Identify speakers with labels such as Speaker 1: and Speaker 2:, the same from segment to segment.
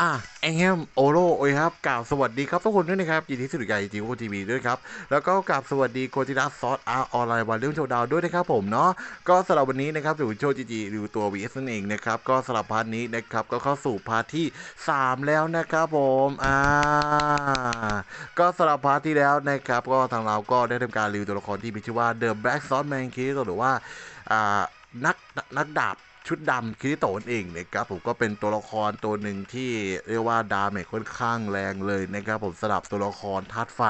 Speaker 1: อะแอมโอโรโอยครับกล่าวสวัสดีครับทุกคนด้วยนะครับยินดีสุดใหญ่จีโอทีวีด้วยครับ แล้วก็กล่าวสวัสดีโคจิรัสซอสอาร์ออนไลน์วันเรื่องโชว์ดาวด้วยนะครับผมเนาะก็สำหรับวันนี้นะครับถึงโชว์จีจีหรือตัว VS นั่นเองนะครับ ก็สำหรับพาร์ทนี้นะครับก็เข้าสู่พาร์ทที่ 3 แล้วนะครับผมอ่าก็สำหรับพาร์ทที่แล้วนะครับก็ทางเราก็ได้ทำการรีวิวตัวละครที่มีชื่อว่า The Black Sword Man k i หรือว่าอ่านักนักดาบ ชุดดำคิริโตะนั่นเองนะครับผมก็เป็นตัวละครตัวหนึ่งที่เรียกว่าดาเมจค่อนข้างแรงเลยนะครับผมสำหรับตัวละครธาตุไฟ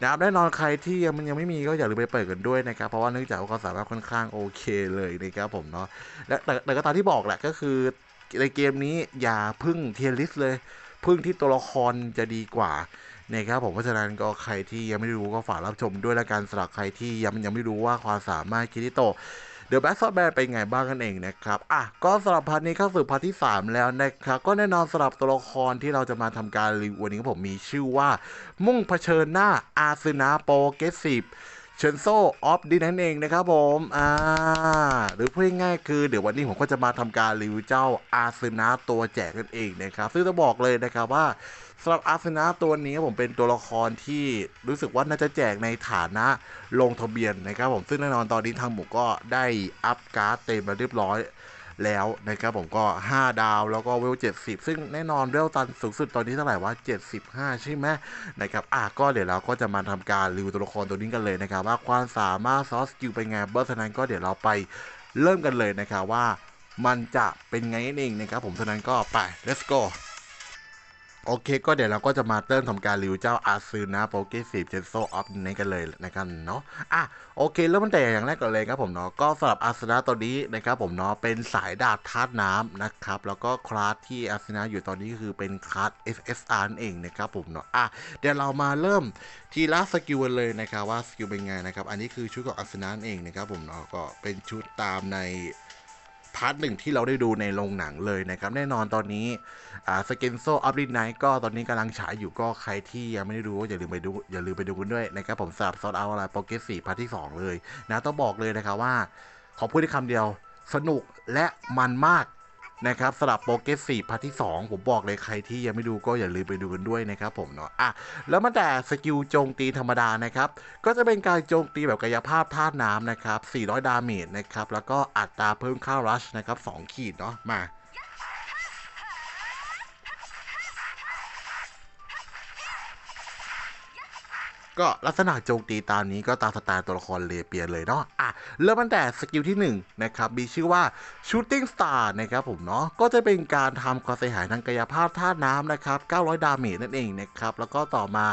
Speaker 1: นะครับแน่นอนใครที่ยังมันยังไม่มีก็อย่าลืมไปเปิดกันด้วยนะครับเพราะว่าเนื่องจากว่าเขาสามารถค่อนข้างโอเคเลยนะครับผมเนาะและแต่แต่ก็ตามที่บอกแหละก็คือในเกมนี้อย่าพึ่งเทียริสเลย พึ่งที่ตัวละครจะดีกว่านะครับผมเพราะฉะนั้นก็ใครที่ยังไม่รู้ก็ฝากรับชมด้วยละกันสำหรับใครที่ยังยังไม่รู้ว่าความสามารถคิริโต เดอะแบ็กซอฟแบนไปไงบ้างกันเองนะครับ อะ ก็สำหรับพาร์ทนี้เข้าสู่พาร์ทที่ 3 แล้วนะครับ ก็แน่นอนสำหรับตัวละครที่เราจะมาทำการรีวิววันนี้ผมมีชื่อว่า มุ่งเผชิญหน้าอาซึนาโปเกสิบเชนโซออฟดินั่นเองนะครับผม อ่า รือพูดง่ายๆคือเดี๋ยววันนี้ผมก็จะมาทำการรีวิวเจ้าอาร์เซนาตัวแจกนั่นเองนะครับ ซึ่งต้องบอกเลยนะครับว่าสำหรับอาร์เซนาตัวนี้ผมเป็นตัวละครที่รู้สึกว่าน่าจะแจกในฐานะลงทะเบียนนะครับ ผมซึ่งแน่นอนตอนนี้ทางหมูก็ได้อัพการ์ดเต็มมาเรียบร้อยแล้วนะครับผมก็ 5 ดาวแล้วก็เวล 70 ซึ่งแน่นอนเวลตันสูงสุดตอนนี้เท่าไหร่ว่า75 ใช่ไหมนะครับอะก็เดี๋ยวเราก็จะมาทำการรีวิวตัวละครตัวนี้กันเลยนะครับ ว่าความสามารถซอสสกิลเป็นไงเบอร์ฉะนั้นก็เดี๋ยวเราไป เริ่มกันเลยนะครับว่ามันจะเป็นไงนั่นเองนะครับผมฉะนั้นก็ไป let's go โอเคก็เดี๋ยวเราก็จะมาเริ่มทำการรีวิวเจ้าอาซูนะโปเกสีเจนโซออฟนี้กันเลยนะครับเนาะอะโอเคเริ่มตั้งแต่อย่างแรกก่อนเลยครับผมเนาะก็สำหรับอาซูนะตัวนี้นะครับผมเนาะเป็นสายดาบธาตุน้ำนะครับแล้วก็คลาสที่อาซูนะอยู่ตอนนี้ก็คือเป็นคลาส FSR นั่นเองนะครับผมเนาะอะเดี๋ยวเรามาเริ่มทีละสกิลกันเลยนะครับว่าสกิลเป็นไงนะครับอันนี้คือชุดของอาซูนะนั่นเองนะครับผมเนาะก็เป็นชุดตามใน ร์ทหนึ่งที่เราได้ดูในโรงหนังเลยนะครับ แน่นอนตอนนี้สเกนโซอัพลินไนก็ตอนนี้กำลังฉายอยู่ก็ใครที่ยังไม่ได้ดูก็อย่าลืมไปดูอย่าลืมไปดูกันด้วยนะครับผมสำหรับซอดเอาอะไรโปเกสสี่พาร์ทที่ 2 เลยนะต้องบอกเลยนะครับว่า ขอพูดได้คำเดียวสนุกและมันมาก นะครับสลับโปเกสซีพาร์ทที่ 2 ผมบอกเลยใครที่ยังไม่ดูก็อย่าลืมไปดูกันด้วยนะครับผมเนาะอะแล้วมาแต่สกิลโจมตีธรรมดานะครับ ก็จะเป็นการโจมตีแบบกายภาพธาตุน้ำนะครับ400 ดาเมจนะครับแล้วก็อัตราเพิ่มค่ารัชนะครับ2ขีดเนาะมา ก็ลักษณะโจมตีตามนี้ก็ตามสไตล์ตัวละครเลเปียนเลยเนาะอะเริ่มตั้งแต่สกิลที่1นะครับมีชื่อว่า Shooting Star นะครับผมเนาะก็จะเป็นการทำความเสียหายทางกายภาพธาน้ำนะครับ 900 ดาเมจนั่นเองนะครับแล้วก็ต่อมา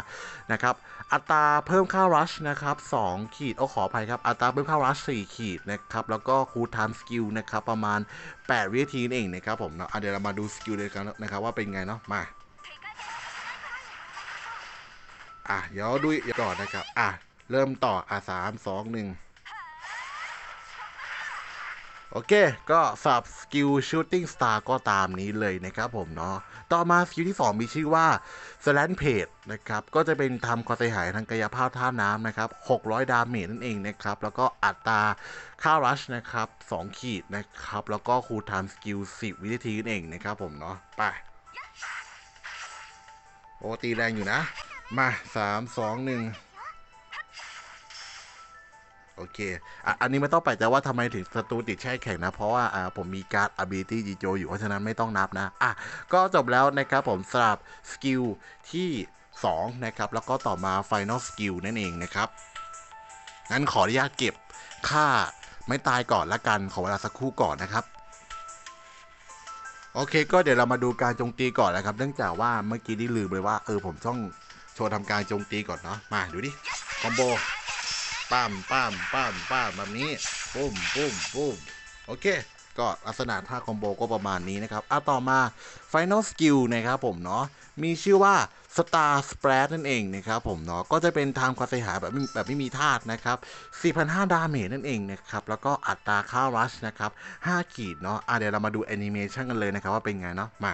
Speaker 1: นะครับอัตราเพิ่มค่ารัชนะครับ2ขีดเอาขออภัยครับอัตราเพิ่มค่ารัช4ขีดนะครับแล้วก็คูลไทม์สกิลนะครับประมาณ 8 วินาทีนั่นเองนะครับผมเนาะเดี๋ยวเรามาดูสกิลเลยกันนะครับว่าเป็นไงเนาะมา อะเดี๋ยวดูก่อนนะครับ อะ เริ่มต่ออะสามสองหนึ่งโอเค ก็สับสกิล Shooting Star ก็ตามนี้เลยนะครับผมเนาะ ต่อมาสกิลที่ 2 มีชื่อว่า Slant Page นะครับ ก็จะเป็นทำความเสียหายทางกายภาพท่าน้ำนะครับ 600 ดาเมจนั่นเองนะครับ แล้วก็อัตราค่ารัชนะครับ 2 ขีดนะครับ แล้วก็คูลไทม์สกิล 10 วินาทีนั่นเองนะครับผมเนาะ ไป โอ้ตีแรงอยู่นะ มาสามสองหนึ่งโอเคอะอันนี้ไม่ต้องแปลกใจว่าทำไมถึงศัตรูติดแช่แข็งนะ เพราะว่าอ่าผมมีการ์ด ability จีโจอยู่เพราะฉะนั้นไม่ต้องนับนะ อะ ก็จบแล้วนะครับผมสำหรับสกิลที่ 2 นะครับ แล้วก็ต่อมา final skill นั่นเองนะครับ งั้นขออนุญาตเก็บค่าไม่ตายก่อนละกัน ขอเวลาสักครู่ก่อนนะครับโอเค ก็เดี๋ยวเรามาดูการโจมตีก่อนนะครับ เนื่องจากว่าเมื่อกี้ได้ลืมไปว่าเออผมต้อง โชว์ทำการโจมตีก่อนเนาะมาดูดิคอมโบป้ามป้ามป้ามป้ามแบบนี้ปุ้มปุ้มปุ้มโอเค ก็ลักษณะท่าคอมโบก็ประมาณนี้นะครับอะต่อมา Final Skill นะครับผมเนาะมีชื่อว่า Star Spread นั่นเองนะครับผมเนาะก็จะเป็นทางความเสียหายแบบไม่แบบไม่มีธาตุนะครับ4,500 ดาเมจนั่นเองนะครับ แล้วก็อัตราค่ารัชนะครับ 5 ขีดเนาะอะเดี๋ยวเรามาดูแอนิเมชันกันเลยนะครับว่าเป็นไงเนาะมา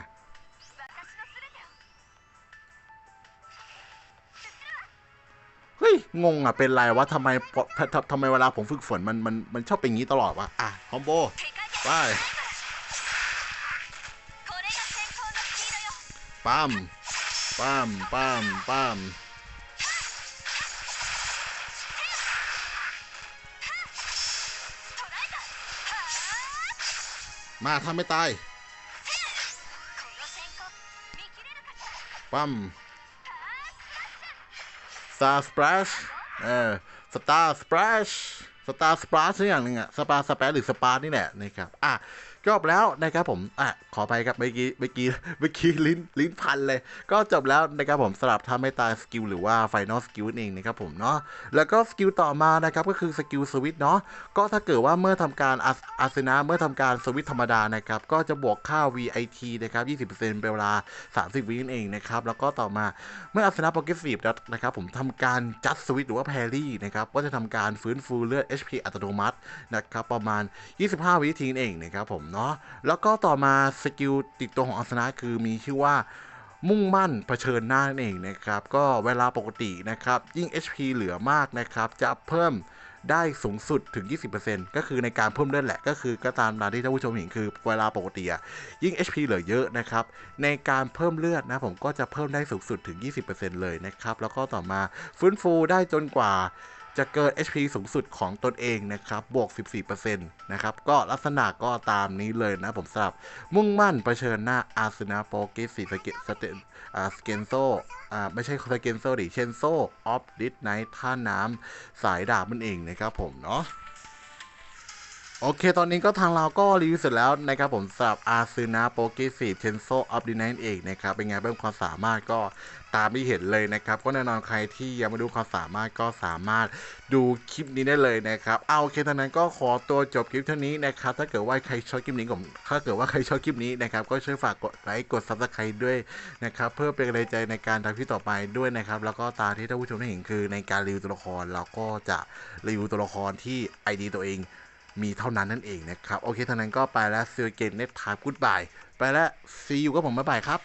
Speaker 1: งงอะเป็นไรวะทำไมทำไมเวลาผมฝึกฝนมันมันมันชอบเป็นงี้ตลอดวะอะคอมโบไปปั๊มปั๊มปั๊มปั๊มมาถ้าไม่ตายปั๊ม Star Splash เออ Star Splash Star Splash นี่อย่างหนึ่งอะสปาสเปซหรือสปานี่แหละนะครับอะ จบแล้วนะครับผมอะขอไปครับเมื่อกี้เมื่อกี้เมื่อกี้ลิ้นลิ้นพันเลย ก็จบแล้วนะครับผมสำหรับทำไม่ตายสกิลหรือว่า Final Skill นั่นเองนะครับผมเนาะแล้วก็สกิลต่อมานะครับก็คือสกิลสวิตเนาะก็ถ้าเกิดว่าเมื่อทำการอาสนะเมื่อทำการสวิตธรรมดานะครับก็จะบวกค่า VIT นะครับ20%เป็นเวลา 30 วินั่นเองนะครับแล้วก็ต่อมาเมื่ออาสนะโปรเกรสซีฟนะครับผมทำการจัดสวิตหรือว่าแพรี่นะครับก็จะทำการฟื้นฟูเลือด HP อัตโนมัตินะครับประมาณ 25 วินาทีนเองนะครับผมเนาะแล้วก็ต่อมาสกิลติดตัวของอาสนะคือมีชื่อว่ามุ่งมั่นเผชิญหน้านั่นเองนะครับ ก็เวลาปกตินะครับ ยิ่ง HP เหลือมากนะครับ จะเพิ่มได้สูงสุดถึง 20%ก็คือในการเพิ่มเลือดแหละ ก็คือก็ตามาที่ท่านผู้ชมเห็นคือเวลาปกติอะยิ่ง HP เหลือเยอะนะครับ ในการเพิ่มเลือดนะผมก็จะเพิ่มได้สูงสุดถึง 20%เลยนะครับ แล้วก็ต่อมาฟื้นฟูได้จนกว่า จะเกิน HP สูงสุดของตนเองนะครับ บวก 14%นะครับ ก็ลักษณะก็ตามนี้เลยนะผมสำหรับ มุ่งมั่นเผชิญหน้าอาร์เซนาโปเกสีสเกสเตนอาสเกนโซอ่าไม่ใช่สเกนโซดิเชนโซออฟดิสไนท์ท่าน้ำสายดาบมันเองนะครับผมเนาะโอเค ตอนนี้ก็ทางเราก็รีวิวเสร็จแล้วนะครับผมสำหรับอาซึนาโปเกสีเทนโซออฟดินนเองนะครับ เป็นไงเพิ่มความสามารถก็ ตามที่เห็นเลยนะครับ ก็แน่นอนใครที่ยังไม่ดูความสามารถก็สามารถดูคลิปนี้ได้เลยนะครับ เอาโอเคตอนนั้นก็ขอตัวจบคลิปเท่านี้นะครับ ถ้าเกิดว่าใครชอบคลิปนี้ผมถ้าเกิดว่าใครชอบคลิปนี้นะครับ ก็ช่วยฝากกดไลค์กดซับสไครต์ด้วยนะครับ เพื่อเป็นกำลังใจในการทำคลิปต่อไปด้วยนะครับ แล้วก็ตามที่ท่านผู้ชมได้เห็นคือในการรีวิวตัวละครเราก็จะรีวิวตัวละครที่ ID ตัวเองมีเท่านั้นนั่นเองนะครับ โอเคเท่านั้นก็ไปแล้ว see you again next time goodbye ไปแล้ว see you ก็ผมบ๊ายบายครับ